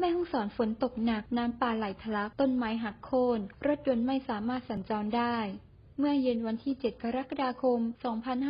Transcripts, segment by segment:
แม่ห้องสอนฝนตกหนัก น้ำป่าไหลทะลัก ต้นไม้หักโค่น รถยนต์ไม่สามารถสัญจรได้ เมื่อเย็นวันที่ 7 กรกฎาคม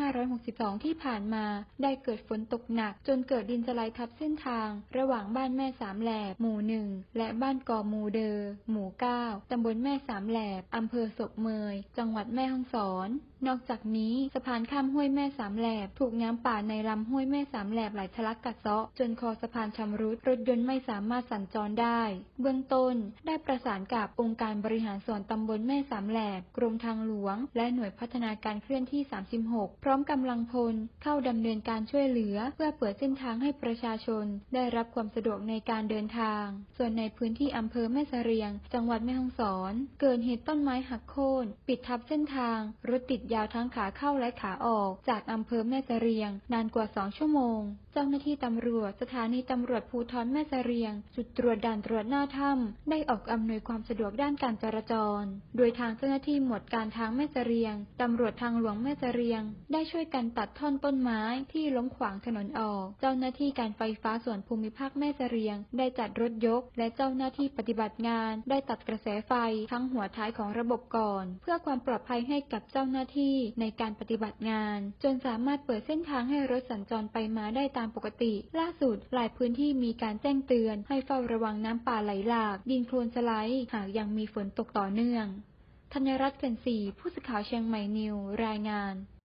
2562 ที่ผ่านมา ได้เกิดฝนตกหนัก จนเกิดดินสไลด์ทับเส้นทาง ระหว่างบ้านแม่สามแหลบหมู่หนึ่งและบ้านกอมูเดอหมู่ 9 ตำบลแม่สามแหลบอำเภอศพเมย จังหวัดแม่ฮ่องสอน นอกจากนี้สะพานข้ามห้วยแม่สามแหลบ ถูกน้ำป่าในลำห้วยแม่สามแหลบไหลทะลักกัดเซาะ จนคอสะพานชำรุดรถยนต์ไม่สามารถสัญจรได้ เบื้องต้นได้ประสานกับองค์การบริหารส่วนตำบลแม่สามแหลบกรมทางหลวงและหน่วยพัฒนาการเคลื่อนที่ 36 พร้อมกำลังพล เข้าดำเนินการช่วยเหลือ เพื่อเปิดเส้นทางให้ประชาชน ได้รับความสะดวกในการเดินทาง ส่วนในพื้นที่อำเภอแม่เสรียง จังหวัดแม่ฮ่องสอน เกิดเหตุต้นไม้หักโค่นปิดทับเส้นทาง รถติดยาวทั้งขาเข้าและขาออก จากอำเภอแม่เสรียง นานกว่า 2 ชั่วโมง เจ้าหน้าที่ตำรวจ สถานีตำรวจภูธรแม่เสรียง จุดตรวจด่านตรวจหน้าถ้ำได้ออกอำนวยความสะดวกด้านการจราจร โดยทางเจ้าหน้าที่หมวดการทางแม่เสรียง ตำรวจทางหลวงแม่เสรียง ได้ช่วยกันตัดท่อนต้นไม้ที่ล้มขวางถนนออก เจ้าหน้าที่การไฟฟ้าส่วนภูมิภาคแม่เสรียง ได้จัดรถยก และเจ้าหน้าที่ปฏิบัติงาน ได้ตัดกระแสไฟทั้งหัวท้ายของระบบก่อน เพื่อความปลอดภัยให้กับเจ้าหน้าที่ในการปฏิบัติงาน จนสามารถเปิดเส้นทางให้รถสัญจรไปมาได้ตามปกติ ล่าสุดหลายพื้นที่มีการแจ้งเตือน ให้เฝ้าระวังน้ำป่าไหลหลาก ดินโคลนสไลด์หากยังมีฝนตกต่อเนื่อง ธัญรัตน์เกินศรี ผู้สื่อข่าวเชียงใหม่นิวรายงาน